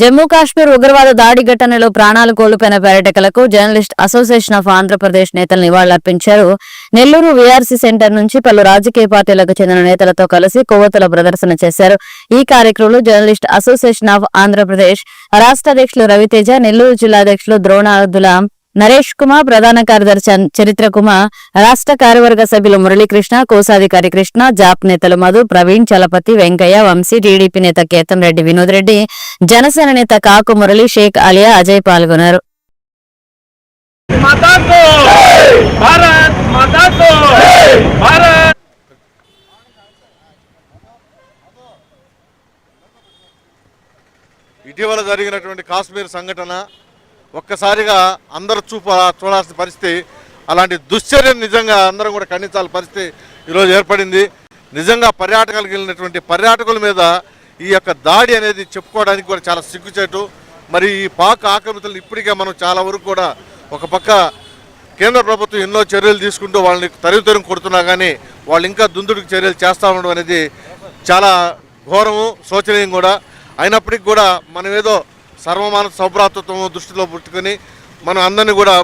జమ్మూ కాశ్మీర్ ఉగ్రవాద దాడి ఘటనలో ప్రాణాలు కోల్పోయిన పర్యాటకులకు జర్నలిస్ట్ అసోసియేషన్ ఆఫ్ ఆంధ్రప్రదేశ్ నేతలు నివాళులర్పించారు. నెల్లూరు వీఆర్సీ సెంటర్ నుంచి పలు రాజకీయ పార్టీలకు చెందిన నేతలతో కలిసి కొవ్వొత్తుల ప్రదర్శన చేశారు. ఈ కార్యక్రమంలో జర్నలిస్ట్ అసోసియేషన్ ఆఫ్ ఆంధ్రప్రదేశ్ రాష్ట్ర అధ్యక్షులు రవితేజ నెల్లూరు జిల్లా అధ్యక్షులు ద్రోణాదుల నరేష్ కుమార్ ప్రధాన కార్యదర్శి చరిత్ర కుమార్ రాష్ట్ర కార్యవర్గ సభ్యులు మురళీకృష్ణ కోశాధికారి కృష్ణ జాప్ నేతలు మధు ప్రవీణ్ చలపతి వెంకయ్య వంశీ టీడీపీ నేత కేతన్ రెడ్డి వినోద్ రెడ్డి జనసేన నేత కాకు మురళి షేక్ అలియా అజయ్ పాల్గొన్నారు. ఇటీవల జరిగినటువంటి కాశ్మీర్ సంఘటన ఒక్కసారిగా అందరు చూప చూడాల్సిన పరిస్థితి అలాంటి దుశ్చర్యను నిజంగా అందరం కూడా ఖండించాల్సిన పరిస్థితి ఈరోజు ఏర్పడింది. నిజంగా పర్యాటకులకు వెళ్ళినటువంటి పర్యాటకుల మీద ఈ యొక్క దాడి అనేది చెప్పుకోవడానికి కూడా చాలా సిగ్గుచేటు. మరి ఈ పాక్ ఆక్రమితులను ఇప్పటికే మనం చాలా వరకు కూడా ఒక పక్క కేంద్ర ప్రభుత్వం ఎన్నో చర్యలు తీసుకుంటూ వాళ్ళని తరిమి తరిమి కొడుతున్నా కానీ వాళ్ళు ఇంకా దుందుడికి చర్యలు చేస్తూ ఉండడం అనేది చాలా ఘోరము శోచనీయం కూడా. అయినప్పటికీ కూడా మనం ఏదో సర్వమాన సౌభ్రాతత్వం దృష్టిలో పుట్టుకొని మనం అందరినీ కూడా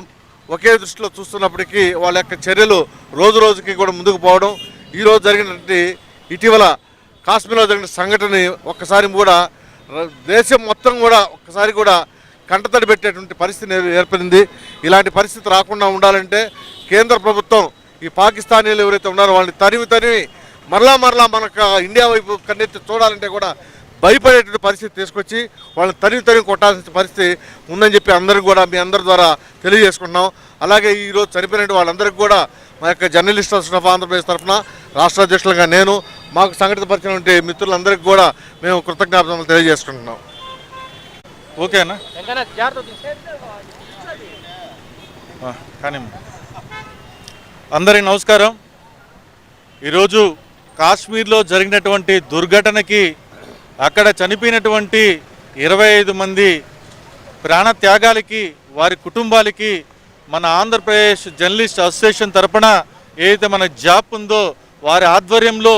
ఒకే దృష్టిలో చూస్తున్నప్పటికీ వాళ్ళ యొక్క చర్యలు రోజు రోజుకి కూడా ముందుకు పోవడం ఈరోజు జరిగినటువంటి ఇటీవల కాశ్మీర్లో జరిగిన సంఘటన ఒక్కసారి కూడా దేశం మొత్తం కూడా ఒక్కసారి కూడా కంటతడి పెట్టేటువంటి పరిస్థితి ఏర్పడింది. ఇలాంటి పరిస్థితి రాకుండా ఉండాలంటే కేంద్ర ప్రభుత్వం ఈ పాకిస్తానీలు ఎవరైతే ఉన్నారో వాళ్ళని తరిమి తరిమి మరలా మరలా మనకు ఇండియా వైపు కన్నెత్తి చూడాలంటే కూడా భయపడేటువంటి పరిస్థితి తీసుకొచ్చి వాళ్ళని తరిమి తరిమి కొట్టాల్సిన పరిస్థితి ఉందని చెప్పి అందరికి కూడా మీ అందరి ద్వారా తెలియజేసుకుంటున్నాం. అలాగే ఈరోజు చనిపోయిన వాళ్ళందరికీ కూడా మా యొక్క జర్నలిస్ట్ ఆఫ్ ఆంధ్రప్రదేశ్ తరఫున రాష్ట్ర అధ్యక్షులుగా నేను మాకు సంఘటిత పరిచినటువంటి మిత్రులందరికీ కూడా మేము కృతజ్ఞతలు తెలియజేసుకుంటున్నాం. ఓకేనా ఆ, కానీ అందరికి నమస్కారం. ఈరోజు కాశ్మీర్లో జరిగినటువంటి దుర్ఘటనకి అక్కడ చనిపోయినటువంటి ఇరవై ఐదు మంది ప్రాణత్యాగాలకి వారి కుటుంబాలకి మన ఆంధ్రప్రదేశ్ జర్నలిస్ట్ అసోసియేషన్ తరపున ఏదైతే మన జాప్ ఉందో వారి ఆధ్వర్యంలో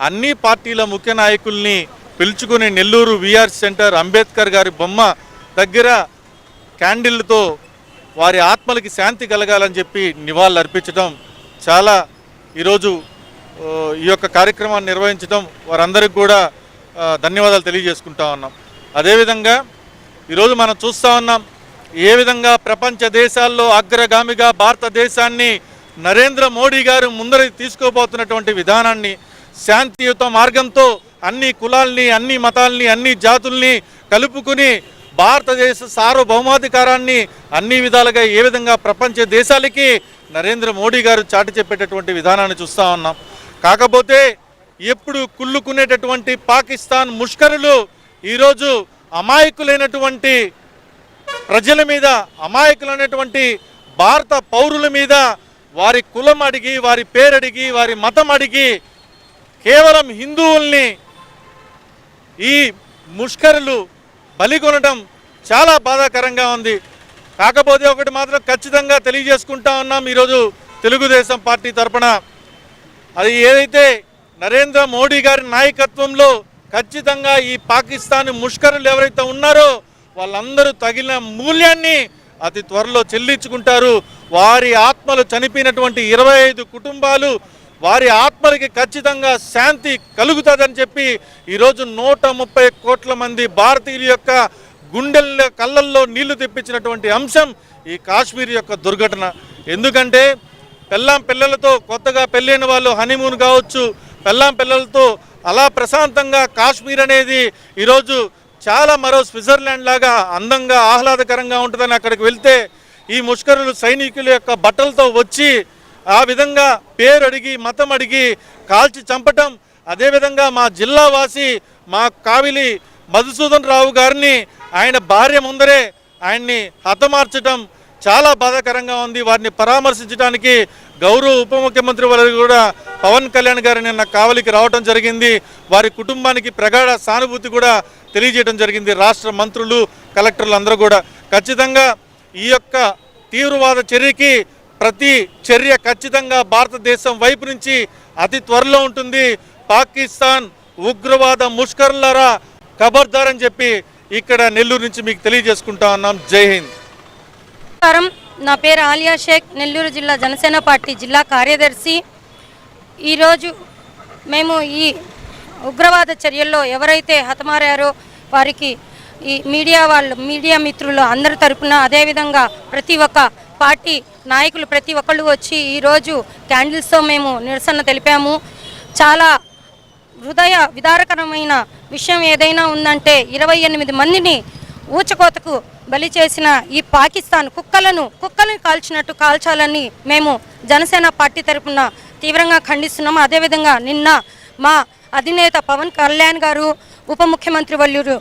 అన్ని పార్టీల ముఖ్య నాయకుల్ని పిలుచుకుని నెల్లూరు విఆర్ సెంటర్ అంబేద్కర్ గారి బొమ్మ దగ్గర క్యాండిల్తో వారి ఆత్మలకి శాంతి కలగాలని చెప్పి నివాళులు అర్పించడం చాలా ఈరోజు ఈ యొక్క కార్యక్రమాన్ని నిర్వహించడం వారందరికీ కూడా ధన్యవాదాలు తెలియజేసుకుంటా ఉన్నాం. అదేవిధంగా ఈరోజు మనం చూస్తూ ఉన్నాం ఏ విధంగా ప్రపంచ దేశాల్లో అగ్రగామిగా భారతదేశాన్ని నరేంద్ర మోడీ గారు ముందర తీసుకోబోతున్నటువంటి విధానాన్ని శాంతియుత మార్గంతో అన్ని కులాల్ని అన్ని మతాల్ని అన్ని జాతుల్ని కలుపుకుని భారతదేశ సార్వభౌమాధికారాన్ని అన్ని విధాలుగా ఏ విధంగా ప్రపంచ దేశాలకి నరేంద్ర మోడీ గారు చాటి చెప్పేటటువంటి విధానాన్ని చూస్తూ ఉన్నాం. కాకపోతే ఎప్పుడు కుళ్ళుకునేటటువంటి పాకిస్తాన్ ముష్కరులు ఈరోజు అమాయకులైనటువంటి ప్రజల మీద అమాయకులైనటువంటి భారత పౌరుల మీద వారి కులం అడిగి వారి పేరడిగి వారి మతం అడిగి కేవలం హిందువుల్ని ఈ ముష్కరులు బలికొనడం చాలా బాధాకరంగా ఉంది. కాకపోతే ఒకటి మాత్రం ఖచ్చితంగా తెలియజేసుకుంటా ఉన్నాం ఈరోజు తెలుగుదేశం పార్టీ తరఫున అది ఏదైతే నరేంద్ర మోడీ గారి నాయకత్వంలో ఖచ్చితంగా ఈ పాకిస్తాన్ ముష్కరులు ఎవరైతే ఉన్నారో వాళ్ళందరూ తగిన మూల్యాన్ని అతి త్వరలో చెల్లించుకుంటారు. వారి ఆత్మలు చనిపోయినటువంటి ఇరవై ఐదు కుటుంబాలు వారి ఆత్మలకి ఖచ్చితంగా శాంతి కలుగుతుందని చెప్పి ఈరోజు నూట ముప్పై కోట్ల మంది భారతీయుల యొక్క గుండెల్లో కళ్ళల్లో నీళ్ళు తెప్పించినటువంటి అంశం ఈ కాశ్మీర్ యొక్క దుర్ఘటన. ఎందుకంటే పెళ్ళాం పిల్లలతో కొత్తగా పెళ్ళైన వాళ్ళు హనీమూన్ కావచ్చు పెళ్ళాం పిల్లలతో అలా ప్రశాంతంగా కాశ్మీర్ అనేది ఈరోజు చాలా మరో స్విట్జర్లాండ్ లాగా అందంగా ఆహ్లాదకరంగా ఉంటుందని అక్కడికి వెళ్తే ఈ ముష్కరులు సైనికుల యొక్క బట్టలతో వచ్చి ఆ విధంగా పేరు అడిగి మతం అడిగి కాల్చి చంపటం. అదేవిధంగా మా జిల్లా వాసి మా కావిలి మధుసూదన్ రావు గారిని ఆయన భార్య ముందరే ఆయన్ని హతమార్చటం చాలా బాధాకరంగా ఉంది. వారిని పరామర్శించడానికి గౌరవ ఉప ముఖ్యమంత్రి వారు కూడా పవన్ కళ్యాణ్ గారు నిన్న కావలికి రావడం జరిగింది. వారి కుటుంబానికి ప్రగాఢ సానుభూతి కూడా తెలియజేయడం జరిగింది. రాష్ట్ర మంత్రులు కలెక్టర్లు అందరూ కూడా. ఖచ్చితంగా ఈ యొక్క తీవ్రవాద చర్యకి ప్రతి చర్య ఖచ్చితంగా భారతదేశం వైపు నుంచి అతి త్వరలో ఉంటుంది. పాకిస్తాన్ ఉగ్రవాద ముష్కర్లరా ఖబర్దార్ అని చెప్పి ఇక్కడ నెల్లూరు నుంచి మీకు తెలియజేసుకుంటా ఉన్నాం. జై హింద్. నా పేరు ఆలియా షేక్ నెల్లూరు జిల్లా జనసేన పార్టీ జిల్లా కార్యదర్శి. ఈరోజు మేము ఈ ఉగ్రవాద చర్యల్లో ఎవరైతే హతమారారో వారికి ఈ మీడియా వాళ్ళు మీడియా మిత్రులు అందరి తరపున అదేవిధంగా ప్రతి ఒక్క పార్టీ నాయకులు ప్రతి ఒక్కళ్ళు వచ్చి ఈరోజు క్యాండిల్స్తో మేము నిరసన తెలిపాము. చాలా హృదయ విదారకరమైన విషయం ఏదైనా ఉందంటే ఇరవై ఎనిమిది మందిని ఊచకోతకు బలి చేసిన ఈ పాకిస్తాన్ కుక్కలను కుక్కలను కాల్చినట్టు కాల్చాలని మేము జనసేన పార్టీ తరపున తీవ్రంగా ఖండిస్తున్నాము అదేవిధంగా నిన్న మా అధినేత పవన్ కళ్యాణ్ గారు ఉప ముఖ్యమంత్రి వల్లురు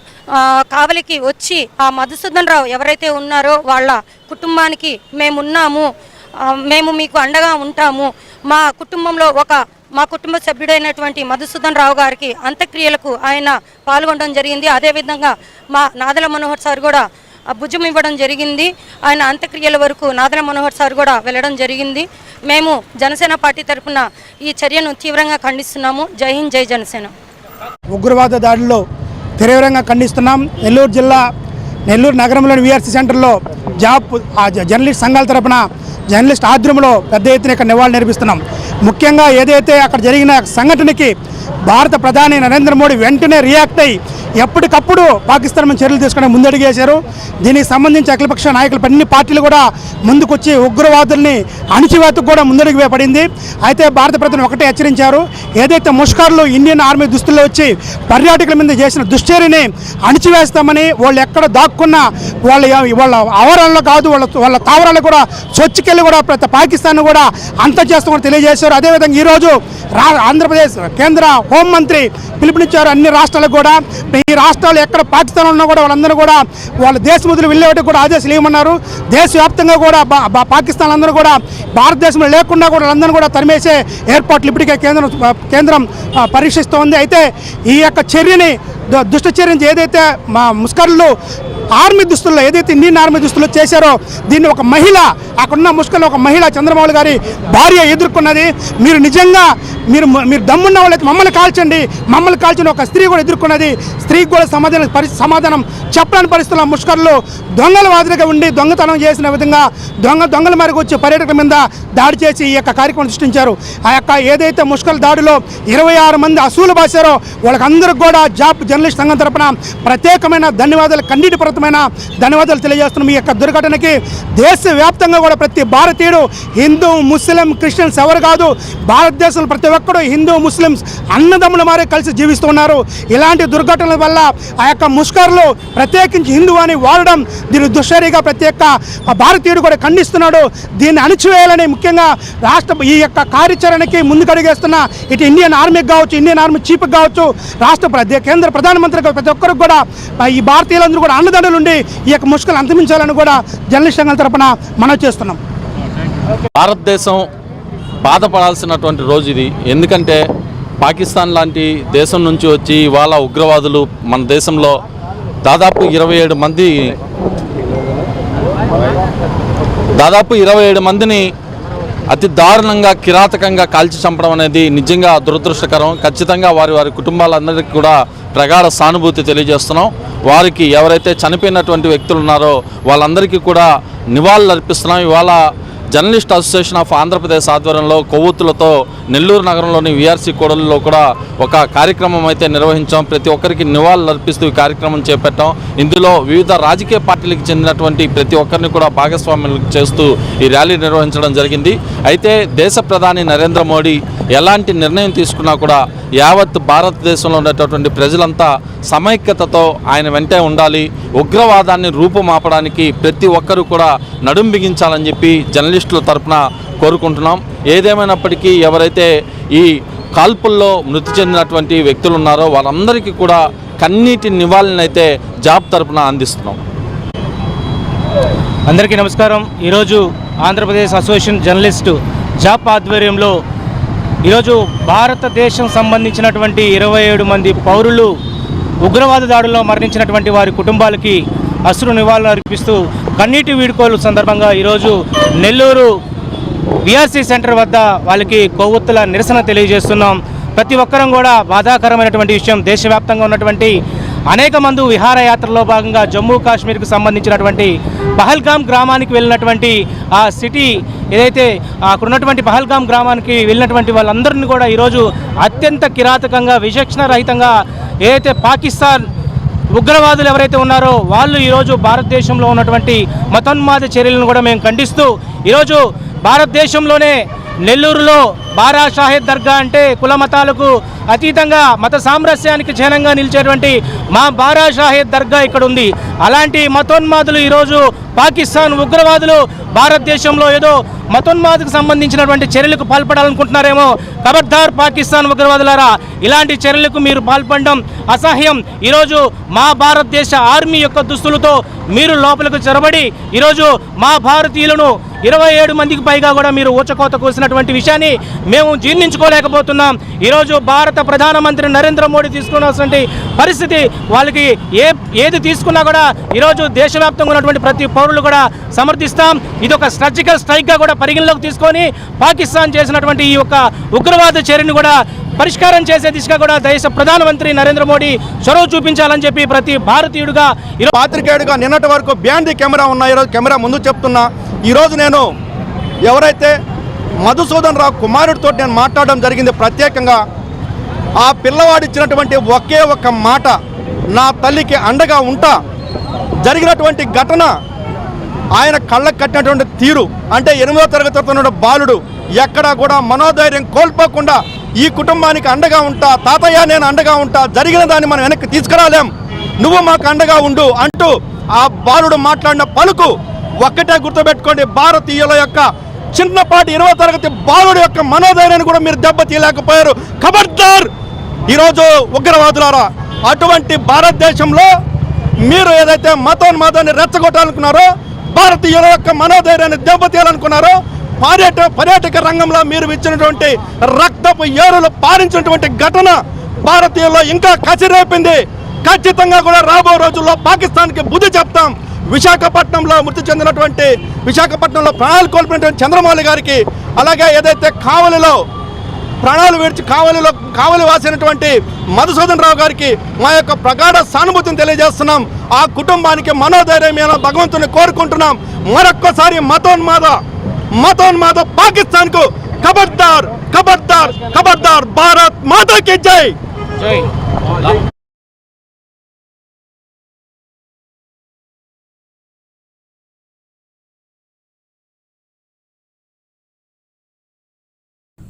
కావలికి వచ్చి ఆ మధుసూదన్ రావు ఎవరైతే ఉన్నారో వాళ్ళ కుటుంబానికి మేమున్నాము మేము మీకు అండగా ఉంటాము. మా కుటుంబంలో ఒక మా కుటుంబ సభ్యుడైనటువంటి మధుసూదన్ రావు గారికి అంత్యక్రియలకు ఆయన పాల్గొనడం జరిగింది. అదేవిధంగా మా నాదల మనోహర్ సార్ కూడా భుజం ఇవ్వడం జరిగింది. ఆయన అంత్యక్రియల వరకు నాదన మనోహర్ సార్ కూడా వెళ్ళడం జరిగింది. మేము జనసేన పార్టీ తరఫున ఈ చర్యను తీవ్రంగా ఖండిస్తున్నాము. జై హింద్ జై జనసేన. ఉగ్రవాద దాడిలో తీవ్రంగా ఖండిస్తున్నాం. నెల్లూరు జిల్లా నెల్లూరు నగరంలోని విఆర్సీ సెంటర్లో జాబ్ జర్నలిస్ట్ సంఘాల తరపున జర్నలిస్ట్ ఆధ్వర్యంలో పెద్ద ఎత్తున ఇక్కడ నివాళులు నిర్మిస్తున్నాం ముఖ్యంగా ఏదైతే అక్కడ జరిగిన సంఘటనకి భారత ప్రధాని నరేంద్ర మోడీ వెంటనే రియాక్ట్ అయ్యి ఎప్పటికప్పుడు పాకిస్తాన్ మీద చర్యలు తీసుకునే ముందడుగేశారు దీనికి సంబంధించి అఖిలపక్ష నాయకులు అన్ని పార్టీలు కూడా ముందుకొచ్చి ఉగ్రవాదుల్ని అణిచివేతకు కూడా ముందడుగు పడింది అయితే భారత ప్రధాని ఒకటే హెచ్చరించారు. ఏదైతే ముష్కర్లు ఇండియన్ ఆర్మీ దుస్తుల్లో వచ్చి పర్యాటకుల మీద చేసిన దుశ్చర్యని అణిచివేస్తామని వాళ్ళు ఎక్కడ దాక్కున్నా వాళ్ళ వాళ్ళ ఆవరణలో కాదు వాళ్ళ వాళ్ళ తావరాలు కూడా చొచ్చుకెళ్ళి కూడా ప్రతి పాకిస్తాన్ కూడా అంత చేస్తామని తెలియజేశారు. అదేవిధంగా ఈరోజు రా ఆంధ్రప్రదేశ్ కేంద్ర హోంమంత్రి పిలుపునిచ్చారు అన్ని రాష్ట్రాలకు కూడా. ఈ రాష్ట్రాలు ఎక్కడ పాకిస్తాన్ ఉన్నా కూడా వాళ్ళందరూ కూడా వాళ్ళ దేశ ముదులు వెళ్ళేవాటికి కూడా ఆదేశాలు ఇవ్వమన్నారు. దేశవ్యాప్తంగా కూడా పాకిస్తాన్ అందరూ కూడా భారతదేశంలో లేకుండా కూడా వాళ్ళందరూ కూడా తరిమేసే ఏర్పాట్లు ఇప్పటికే కేంద్రం కేంద్రం పరీక్షిస్తోంది అయితే ఈ యొక్క చర్యని దుష్ట చర్యని ఏదైతే మా ముస్కర్లు ఆర్మీ దుస్తుల్లో ఏదైతే ఇండియన్ ఆర్మీ దుస్తుల్లో చేశారో దీన్ని ఒక మహిళ అక్కడున్న ముష్కలు ఒక మహిళ చంద్రబాబు గారి భార్య ఎదుర్కొన్నది. మీరు నిజంగా మీరు మీరు దమ్మున్న వాళ్ళైతే మమ్మల్ని కాల్చండి. మమ్మల్ని కాల్చిన ఒక స్త్రీ కూడా ఎదుర్కొన్నది. స్త్రీకి కూడా సమాధానం సమాధానం చెప్పలేని పరిస్థితుల్లో ముష్కర్లు దొంగల మాదిరిగా ఉండి దొంగతనం చేసిన విధంగా దొంగ దొంగల మేరకు వచ్చి పర్యటకుల మీద దాడి చేసి ఈ యొక్క కార్యక్రమం సృష్టించారు. ఆ యొక్క ఏదైతే ముష్కల దాడిలో ఇరవై ఆరు మంది అసూలు బాసారో వాళ్ళకందరికి కూడా జాబ్ జర్నలిస్ట్ సంఘం తరపున ప్రత్యేకమైన ధన్యవాదాలు కన్నీటిపూరితమైన ధన్యవాదాలు తెలియజేస్తున్నాం. ఈ యొక్క దుర్ఘటనకి దేశవ్యాప్తంగా కూడా ప్రతి భారతీయుడు హిందూ ముస్లిం క్రిస్టియన్స్ ఎవరు కాదు భారతదేశంలో ప్రతి ఒక్కరు హిందూ ముస్లిమ్స్ అన్నదమ్ముల మారే కలిసి జీవిస్తున్నారు ఇలాంటి దుర్ఘటనల వల్ల ఆ యొక్క ముష్కర్లు ప్రత్యేకించి హిందూ అని వాడడం దీని దుశ్చర్యగా ప్రతి ఒక్క భారతీయుడు కూడా ఖండిస్తున్నాడు. దీన్ని అణిచివేయాలని ముఖ్యంగా రాష్ట్ర ఈ యొక్క కార్యాచరణకి ముందుకడిగేస్తున్న ఇటు ఇండియన్ ఆర్మీకి కావచ్చు ఇండియన్ ఆర్మీ చీఫ్కి కావచ్చు రాష్ట్ర కేంద్ర ప్రధానమంత్రికి ప్రతి ఒక్కరికి కూడా ఈ భారతీయులందరూ కూడా అన్నదండలు ఉండి ఈ యొక్క ముష్కలు అంతమించాలని కూడా జర్నలిస్ట్ సంఘాల తరపున మనం చేస్తున్నాం. భారతదేశం బాధపడాల్సినటువంటి రోజు ఇది. ఎందుకంటే పాకిస్తాన్ లాంటి దేశం నుంచి వచ్చి ఇవాళ ఉగ్రవాదులు మన దేశంలో దాదాపు ఇరవై ఏడు మంది దాదాపు ఇరవై ఏడు మందిని అతి దారుణంగా కిరాతకంగా కాల్చి చంపడం అనేది నిజంగా దురదృష్టకరం. ఖచ్చితంగా వారి వారి కుటుంబాలందరికీ కూడా ప్రగాఢ సానుభూతి తెలియజేస్తున్నాం. వారికి ఎవరైతే చనిపోయినటువంటి వ్యక్తులు ఉన్నారో వాళ్ళందరికీ కూడా నివాళులు అర్పిస్తున్నాం ఇవాళ జర్నలిస్ట్ అసోసియేషన్ ఆఫ్ ఆంధ్రప్రదేశ్ ఆధ్వర్యంలో కొవ్వొత్తులతో నెల్లూరు నగరంలోని విఆర్సీ కూడలిలో కూడా ఒక కార్యక్రమం అయితే నిర్వహించాం. ప్రతి ఒక్కరికి నివాళులు అర్పిస్తూ ఈ కార్యక్రమం చేపట్టాం. ఇందులో వివిధ రాజకీయ పార్టీలకు చెందినటువంటి ప్రతి ఒక్కరిని కూడా భాగస్వామ్యం చేస్తూ ఈ ర్యాలీ నిర్వహించడం జరిగింది. అయితే దేశ ప్రధాని నరేంద్ర మోడీ ఎలాంటి నిర్ణయం తీసుకున్నా కూడా యావత్ భారతదేశంలో ఉండేటటువంటి ప్రజలంతా సమైక్యతతో ఆయన వెంటే ఉండాలి ఉగ్రవాదాన్ని రూపుమాపడానికి ప్రతి ఒక్కరూ కూడా నడుం బిగించాలని చెప్పి జర్నలిస్టుల తరపున కోరుకుంటున్నాం. ఏదేమైనప్పటికీ ఎవరైతే ఈ కాల్పుల్లో మృతి చెందినటువంటి వ్యక్తులు ఉన్నారో వారందరికీ కూడా కన్నీటి నివాళులనైతే జాబ్ తరపున అందిస్తున్నాం. అందరికీ నమస్కారం. ఈరోజు ఆంధ్రప్రదేశ్ అసోసియేషన్ జర్నలిస్టు జాప్ ఆధ్వర్యంలో ఈరోజు భారతదేశం సంబంధించినటువంటి ఇరవై ఏడు మంది పౌరులు ఉగ్రవాద దాడుల్లో మరణించినటువంటి వారి కుటుంబాలకి అశ్రు నివాళులు అర్పిస్తూ కన్నీటి వీడుకోలు సందర్భంగా ఈరోజు నెల్లూరు విఆర్సీ సెంటర్ వద్ద వాళ్ళకి కొవ్వొత్తుల నిరసన తెలియజేస్తున్నాం. ప్రతి ఒక్కరం కూడా బాధాకరమైనటువంటి విషయం దేశవ్యాప్తంగా ఉన్నటువంటి అనేక మంది విహారయాత్రలో భాగంగా జమ్మూ కాశ్మీర్కు సంబంధించినటువంటి పహల్గామ్ గ్రామానికి వెళ్ళినటువంటి ఆ సిటీ ఏదైతే అక్కడ ఉన్నటువంటి పహల్గామ్ గ్రామానికి వెళ్ళినటువంటి వాళ్ళందరినీ కూడా ఈరోజు అత్యంత కిరాతకంగా విచక్షణ రహితంగా ఏదైతే పాకిస్తాన్ ఉగ్రవాదులు ఎవరైతే ఉన్నారో వాళ్ళు ఈరోజు భారతదేశంలో ఉన్నటువంటి మతోన్మాద చర్యలను కూడా మేము ఖండిస్తూ ఈరోజు భారతదేశంలోనే నెల్లూరులో బారా షాహెద్ దర్గా అంటే కుల మతాలకు అతీతంగా మత సామరస్యానికి చిహ్నంగా నిలిచేటువంటి మా బారా దర్గా ఇక్కడ ఉంది అలాంటి మతోన్మాదులు ఈరోజు పాకిస్తాన్ ఉగ్రవాదులు భారతదేశంలో ఏదో మతోన్మాదకు సంబంధించినటువంటి చర్యలకు పాల్పడాలనుకుంటున్నారేమో. ఖబర్దార్ పాకిస్తాన్ ఉగ్రవాదులారా ఇలాంటి చర్యలకు మీరు పాల్పడడం అసహ్యం. ఈరోజు మా భారతదేశ ఆర్మీ యొక్క దుస్తులతో మీరు లోపలికి చొరబడి ఈరోజు మా భారతీయులను ఇరవై ఏడు మందికి పైగా కూడా మీరు ఊచకోత కోసినటువంటి విషయాన్ని మేము జీర్ణించుకోలేకపోతున్నాం. ఈరోజు భారత ప్రధానమంత్రి నరేంద్ర మోడీ తీసుకున్నటువంటి పరిస్థితి వాళ్ళకి ఏ ఏది తీసుకున్నా కూడా ఈరోజు దేశవ్యాప్తంగా ఉన్నటువంటి ప్రతి పౌరులు కూడా సమర్థిస్తాం. ఇది ఒక సర్జికల్ స్ట్రైక్గా కూడా పరిగణలోకి తీసుకొని పాకిస్తాన్ చేసినటువంటి ఈ యొక్క ఉగ్రవాద చర్యను కూడా పరిష్కారం చేసే దిశగా కూడా దేశ ప్రధానమంత్రి నరేంద్ర మోడీ చొరవ చూపించాలని చెప్పి ప్రతి భారతీయుడిగా ఈరోజు పాత్రికేయుడిగా నిన్నటి వరకు బ్యాండ్ కెమెరా ఉన్న ఈరోజు కెమెరా ముందు చెప్తున్నా. ఈరోజు నేను ఎవరైతే మధుసూదన్ రావు కుమారుడితో నేను మాట్లాడడం జరిగింది ప్రత్యేకంగా ఆ పిల్లవాడు ఇచ్చినటువంటి ఒకే ఒక మాట నా తల్లికి అండగా ఉంటా జరిగినటువంటి ఘటన ఆయన కళ్ళకు కట్టినటువంటి తీరు అంటే ఎనిమిదో తరగతి చదువుతున్న బాలుడు ఎక్కడా కూడా మనోధైర్యం కోల్పోకుండా ఈ కుటుంబానికి అండగా ఉంటా తాతయ్య నేను అండగా ఉంటా జరిగిన దాన్ని మనం వెనక్కి తీసుకురాలేం. నువ్వు మాకు అండగా ఉండు అంటూ ఆ బాలుడు మాట్లాడిన పలుకు ఒక్కటే గుర్తుపెట్టుకోండి భారతీయుల యొక్క చిన్నపాటి ఇరవై తరగతి బాలుడు యొక్క మనోధైర్యాన్ని కూడా మీరు దెబ్బతీయలేకపోయారు ఖబర్దార్ ఈరోజు ఉగ్రవాదులారా అటువంటి భారతదేశంలో మీరు ఏదైతే మతోన్మాదాన్ని రెచ్చగొట్టాలనుకున్నారో భారతీయుల యొక్క మనోధైర్యాన్ని దెబ్బతీయాలనుకున్నారో పర్యాటక పర్యాటక రంగంలో మీరు ఇచ్చినటువంటి రక్తపు ఏరులు పారించినటువంటి ఘటన భారతీయుల్లో ఇంకా కసిరేపింది. ఖచ్చితంగా కూడా రాబో రోజుల్లో పాకిస్తాన్కి బుద్ధి చెప్తాం. విశాఖపట్నంలో మృతి చెందినటువంటి విశాఖపట్నంలో ప్రాణాలు కోల్పోయినటువంటి చంద్రమౌళి గారికి అలాగే ఏదైతే కావలిలో ప్రాణాలు విడిచి కావలిలో కావలి వాసినటువంటి మధుసూదన్ రావు గారికి మా యొక్క ప్రగాఢ సానుభూతిని తెలియజేస్తున్నాం. ఆ కుటుంబానికి మనోధైర్యం భగవంతుని కోరుకుంటున్నాం. మరొక్కసారి మతోన్మాద మతోన్మాద పాకిస్తాన్కు ఖబర్దార్ ఖబర్దార్ ఖబర్దార్ భారత్ మాతాకి జై! జై.